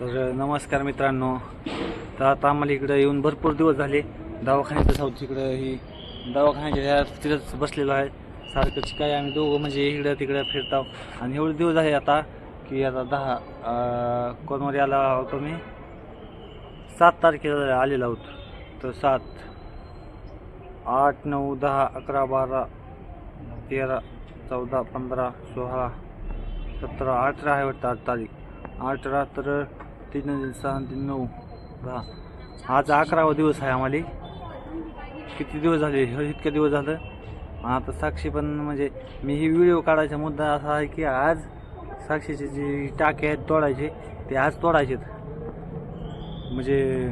तर नमस्कार मित्रांनो. तर आता आम्हाला इकडं येऊन भरपूर दिवस झाले. दवाखान्याचं साऊथ इकडं ही दवाखान्याच्या ह्या तिथंच बसलेलो आहे. सारखंच काय आम्ही दोघं म्हणजे इकडं तिकडं फिरताव. आणि एवढे दिवस आहे आता की आता दहा अं, कोणमध्ये आला होतो मी सात तारखेला आलेलो आहोत. तर सात आठ नऊ दहा अकरा बारा तेरा चौदा पंधरा सोळा सतरा अठरा आहे वाटतं आठ तारीख. अठरा तर तीन सहा तीन नऊ दहा आज अकरावा दिवस आहे आम्हाला. किती दिवस झाले? हे इतके दिवस झालं. आता साक्षी पण म्हणजे मी ही व्हिडिओ काढायचा मुद्दा असा आहे की आज साक्षीचे जे टाके आहेत तोडायचे ते आज तोडायचेत. म्हणजे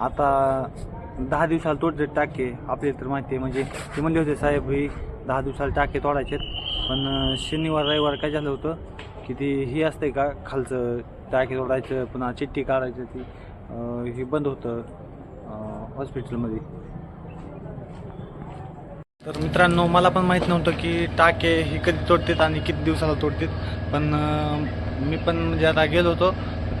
आता दहा दिवसाला तोडते टाके आपले तर माहिती आहे. म्हणजे ते म्हणले होते साहेब ही दहा दिवसाला टाके तोडायचे पण शनिवार रविवार काय झालं होतं की ती ही असते का खालचं टाकी तोडायचं पुन्हा चिठ्ठी काढायचं ती हे बंद होतं हॉस्पिटलमध्ये तर मित्रांनो मला पण माहीत नव्हतं की टाके हे कधी तोडतात आणि किती दिवसाला तोडतात पण मी पण म्हणजे आता गेलो होतो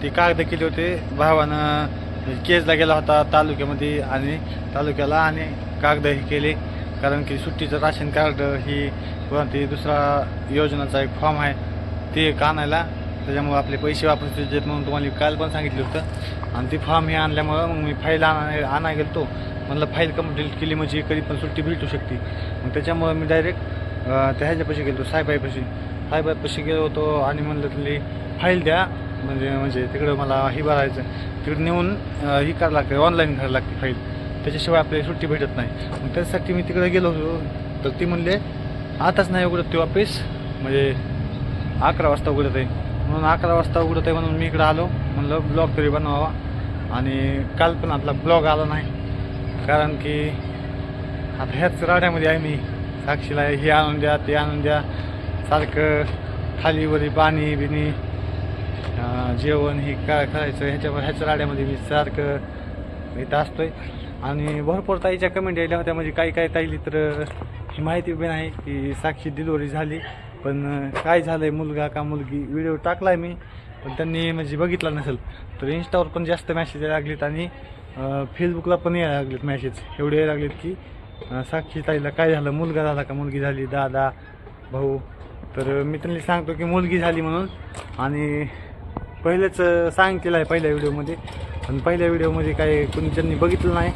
ते कागद केले होते भावानं केसला गेला होता तालुक्यामध्ये आणि तालुक्याला आणि कागद हे केले कारण की सुट्टीचं राशन कार्ड ही कोणती दुसरा योजनाचा एक फॉर्म आहे ते एक आणायला त्याच्यामुळे आपले पैसे वापस देत म्हणून तुम्हाला काल पण सांगितलं होतं. आणि ते फॉर्म हे आणल्यामुळं मग मी फाईल आणा आणाय गेलो म्हणलं फाईल कंप्लीट केली म्हणजे कधी पण सुट्टी भेटू शकते. मग त्याच्यामुळं मी डायरेक्ट त्या ह्याच्यापाशी गेलो साहेबाईपाशी. साहेबाईपाशी गेलो होतो आणि म्हणलं तुम्ही फाईल द्या. म्हणजे म्हणजे तिकडं मला ही भरायचं. तिकडे नेऊन ही करायला लागते ऑनलाईन करायला लागते फाईल. त्याच्याशिवाय आपल्याला सुट्टी भेटत नाही. मग त्यासाठी मी तिकडे गेलो होतो. तर ती म्हणले आताच नाही उघडत ते ऑफिस म्हणजे अकरा वाजता उघडत आहे. म्हणून अकरा वाजता उघडत आहे म्हणून मी इकडं आलो. म्हणलं ब्लॉग तरी बनवावा. आणि काल पण आपला ब्लॉग आला नाही. कारण की आता ह्याच राड्यामध्ये आहे मी. साक्षीला हे आणून द्या ते आणून द्या. सारखं थालीवरी पाणी बिणी जेवण हे काय करायचं? ह्याच्यावर ह्याच राड्यामध्ये मी सारखं इथं असतोय. आणि भरपूर ताईच्या कमेंट यायल्या होत्या. म्हणजे काही काही ताईली तर ही माहिती पण आहे की साक्षी डिलिव्हरी झाली. पण काय झालं आहे मुलगा का मुलगी व्हिडिओ टाकला आहे मी पण त्यांनी म्हणजे बघितला नसेल. तर इंस्टावर पण जास्त मॅसेज यायला लागलेत आणि फेसबुकला पण यायला लागलेत मॅसेज एवढे यायला लागलेत की साक्षी ताईला काय झालं मुलगा झाला का मुलगी झाली दादा भाऊ? तर मी त्यांनी सांगतो की मुलगी झाली म्हणून. आणि पहिलेच सांगितलेलं आहे पहिल्या व्हिडिओमध्ये पण पहिल्या व्हिडिओमध्ये काय कोणी ज्यांनी बघितलं नाही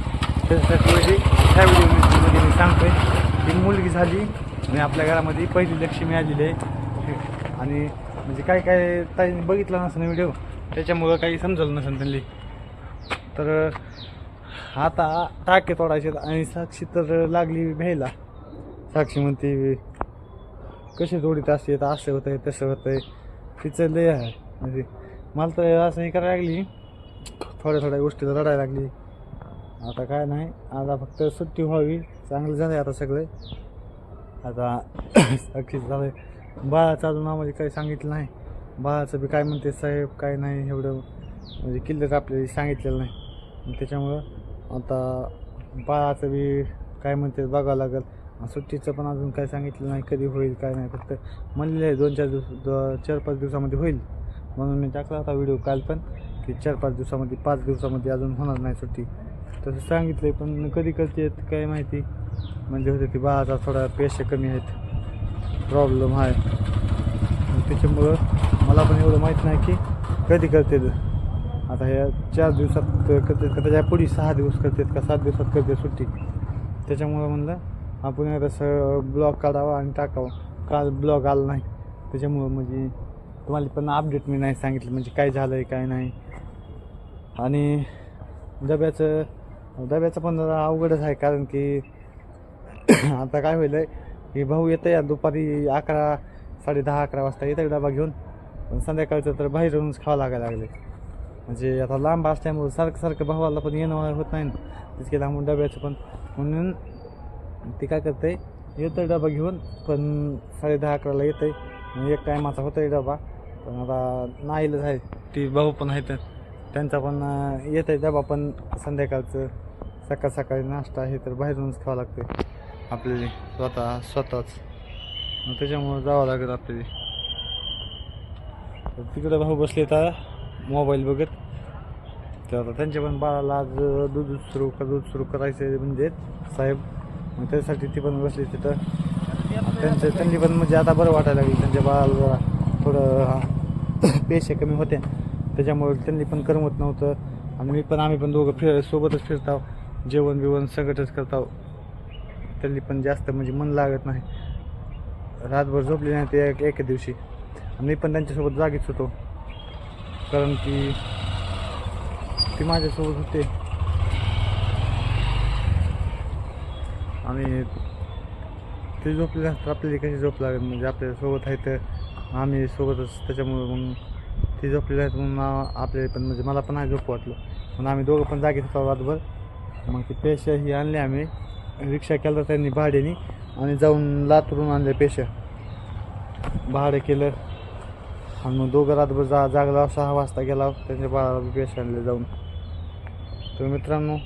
त्याच्यासाठी म्हणजे ह्या व्हिडिओमध्ये मी सांगतोय की मुलगी झाली आणि आपल्या घरामध्ये पहिली लक्ष्मी आलेली आहे. आणि म्हणजे काय काय ताईंनी बघितलं नसेल व्हिडिओ त्याच्यामुळं काही समजलं नसेल त्यांनी. तर आता टाके तोडायचे आणि साक्षी तर लागली भ्यायला साक्षी म्हणते कसे तोडीत असते तर असं आहे तसं होतंय. तिचं लय आहे. म्हणजे मला तर असं हे करायला लागली. थोड्या थोड्या गोष्टीला रडायला लागली. आता काय नाही आता फक्त सुट्टी व्हावी. चांगलं झालं आता सगळे. आता साक्षी झालं बाळाचं अजून आम्हाला काही सांगितलं नाही. बाळाचं बी काय म्हणते साहेब काय नाही एवढं म्हणजे किल्लत आपल्याला सांगितलेलं नाही. त्याच्यामुळं आता बाळाचं बी काय म्हणते बघावं लागेल. सुट्टीचं पण अजून काय सांगितलं नाही कधी होईल काय नाही फक्त म्हणलेलं आहे दोन चार दिवस चार पाच दिवसामध्ये होईल. म्हणून मी टाकला होता व्हिडिओ काल पण की चार पाच दिवसामध्ये पाच दिवसामध्ये अजून होणार नाही सुट्टी. तसं सांगितलं आहे पण कधी करते काय माहिती. म्हणजे होते ती बाळाचा थोडा पेशे कमी आहेत. प्रॉब्लेम आहे. त्याच्यामुळं मला पण एवढं माहीत नाही की कधी करते आता ह्या चार दिवसात करतात का त्याच्या पुढे सहा दिवस करतात का सात दिवसात करते सुट्टी. त्याच्यामुळं म्हणलं आपण एकदा स ब्लॉग काढावा आणि टाकावा. काल ब्लॉग आला नाही. त्याच्यामुळं म्हणजे तुम्हाला पण अपडेट मी नाही सांगितलं म्हणजे काय झालं आहे काय नाही. आणि डब्याचं डब्याचं पण जरा अवघडच आहे कारण की आता काय होईल आहे? की भाऊ येतं या दुपारी अकरा साडे दहा अकरा वाजता येतं डबा घेऊन. पण संध्याकाळचं तर बाहेरूनच खावं लागायला लागले म्हणजे आता लांब असल्यामुळं सारखं सारखं भावाला पण येणं होत नाही ना. तितके लांबून डब्याचं पण. म्हणून ते काय करते येतं डबा घेऊन पण साडे दहा अकराला येतं आहे एक टायमाचा होतं आहे डबा. पण आता नाहीलंच आहे ती भाऊ पण आहेत. त्यांचा पण येत आहे डबा पण संध्याकाळचं सकाळ सकाळी नाश्ता आहे तर बाहेरूनच खावं लागते आपल्याला स्वतः स्वतःच. मग त्याच्यामुळं जावं लागेल आपल्याला. तर भाऊ बसले तर मोबाईल बघत. तर आता त्यांच्या पण बाळाला आज दूध सुरू का दूध सुरू करायचे म्हणजे साहेब. मग त्यासाठी ती पण बसली तिथं. त्यांचं त्यांनी पण म्हणजे आता बरं वाटायला लागली त्यांच्या बाळाला जरा थोडं पेशे कमी होत्या त्याच्यामुळे त्यांनी पण करमत नव्हतं. आणि मी पण आम्ही पण दोघं फिर सोबतच फिरताव जेवण बिवण सगळंच करताव त्यांनी पण जास्त म्हणजे मन लागत नाही. रातभर झोपले नाही ते एक एका दिवशी. आणि मी पण त्यांच्यासोबत जागीच होतो. कारण की ती माझ्यासोबत होते. आणि ते झोपले तर आपल्याला कशी झोप लागेल म्हणजे आपल्यासोबत आहे तर आम्ही सोबतच त्याच्यामुळे मग ती झोपलेले आहेत म्हणून आ- आपल्याला पण म्हणजे मला पण आहे झोप वाटलं. म्हणून आम्ही दोघं पण जागेत होतो रातभर. मग ती पेशही आणले आणली आम्ही. रिक्षा केलं त्यांनी भाड्याने आणि जाऊन लातूरून आणले पेशा भाडं केलं. आणि मग दोघं रातभर जा जागला सहा वाजता गेला त्यांच्या बाळाला पेशा आणले जाऊन. तर मित्रांनो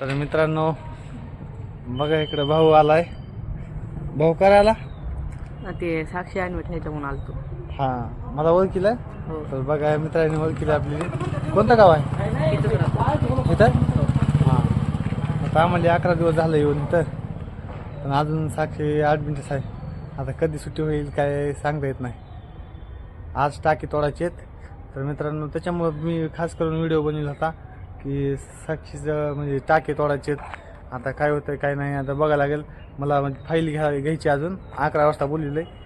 तर मित्रांनो बघा इकडं भाऊ आलाय. भाऊ करायला ते साक्षी आणि मिठाईच्या म्हणून आलतो. हां मला ओळखीलं हो. तर बघा मित्रांनी ओळखीलं आपली. कोणतं गाव आहे? इथं? आता आम्हाला अकरा दिवस झालं येऊन तर पण अजून साक्षी आठ मिनटं आहे आता कधी सुट्टी होईल काय सांगता येत नाही. आज टाकी तोडायचे आहेत. तर मित्रांनो त्याच्यामुळं मी खास करून व्हिडिओ बनवला होता की साक्षीचं म्हणजे टाके तोडायचे आहेत. आता काय होतं काय नाही आता बघायला लागेल. मला म्हणजे फाईल घ्या घ्यायची अजून. अकरा वाजता बोललेलं आहे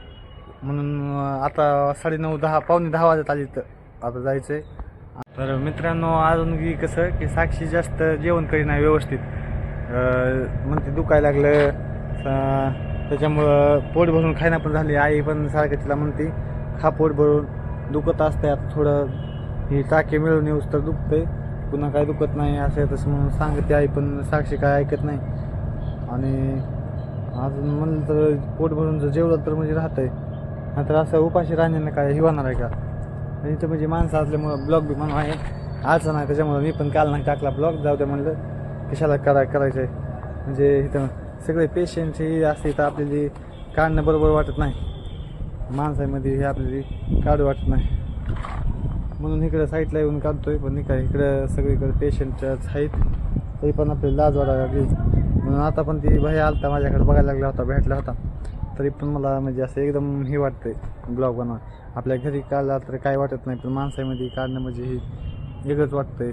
म्हणून आता आता साडेनऊ दहा पावणे दहा वाजत आली तर आता जायचं आहे तर मित्रांनो अजून की कसं की साक्षी जास्त जेवण करी नाही व्यवस्थित. म्हणते दुखायला लागलं. त्याच्यामुळं पोट भरून खायना पण झाली. आई पण सारखं तिला म्हणते खा पोट भरून. दुखत असतंय आता थोडं. ही टाके मिळून येऊस तर दुखतंय. पुन्हा काय दुखत नाही असं तसं म्हणून सांगते आई पण साक्षी काय ऐकत नाही. आणि अजून म्हणलं तर पोट भरून जर जेवलं तर म्हणजे राहतंय. नाहीतर असं उपाशी राहण्यानं काय हिवाणार आहे का? आणि इथं म्हणजे माणसं असल्यामुळं ब्लॉग बी म्हणून आहे. आजचं नाही त्याच्यामुळं मी पण काल नाही टाकला ब्लॉग. जाऊ द्या म्हणलं. कशाला करा करायचं आहे म्हणजे इथं सगळे पेशंट हे असते तर आपल्याला काढणं बरोबर वाटत नाही. माणसामध्ये हे आपल्याला काढू वाटत नाही. म्हणून इकडं साईडला येऊन काढतोय पण नाही काय इकडं सगळीकडे पेशंट आहेत. तरी पण आपल्याला लाज वाटायला लागली. म्हणून आता पण ती भाई आलता माझ्याकडे बघायला लागला होता भेटला होता. तरी पण मला म्हणजे असं एकदम हे वाटतंय ब्लॉग बनवा. आपल्या घरी काढला तर काय वाटत नाही पण माणसामध्ये काढणं म्हणजे हे वेगळंच वाटतंय.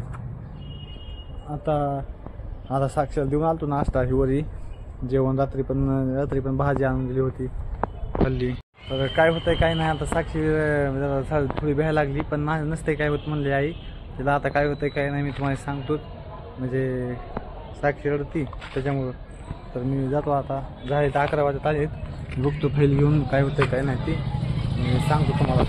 आता आता साक्षर देऊन आलतो नाश्ता. ही वरी जेवण रात्री पण रात्री पण भाजी आणून दिली होती. हल्ली. तर काय होतंय काय नाही आता साक्षी जरा थोडी भ्यायला लागली पण ना नसते काय होत म्हणले आई. तिला आता काय होतंय काय नाही मी तुम्हाला सांगतोच म्हणजे साक्षी रडती त्याच्यामुळं. तर मी जातो आता. झाले तर अकरा वाजत आलेत. बघतो फाईल घेऊन काय होतंय काय नाही ती. सांगतो तुम्हाला.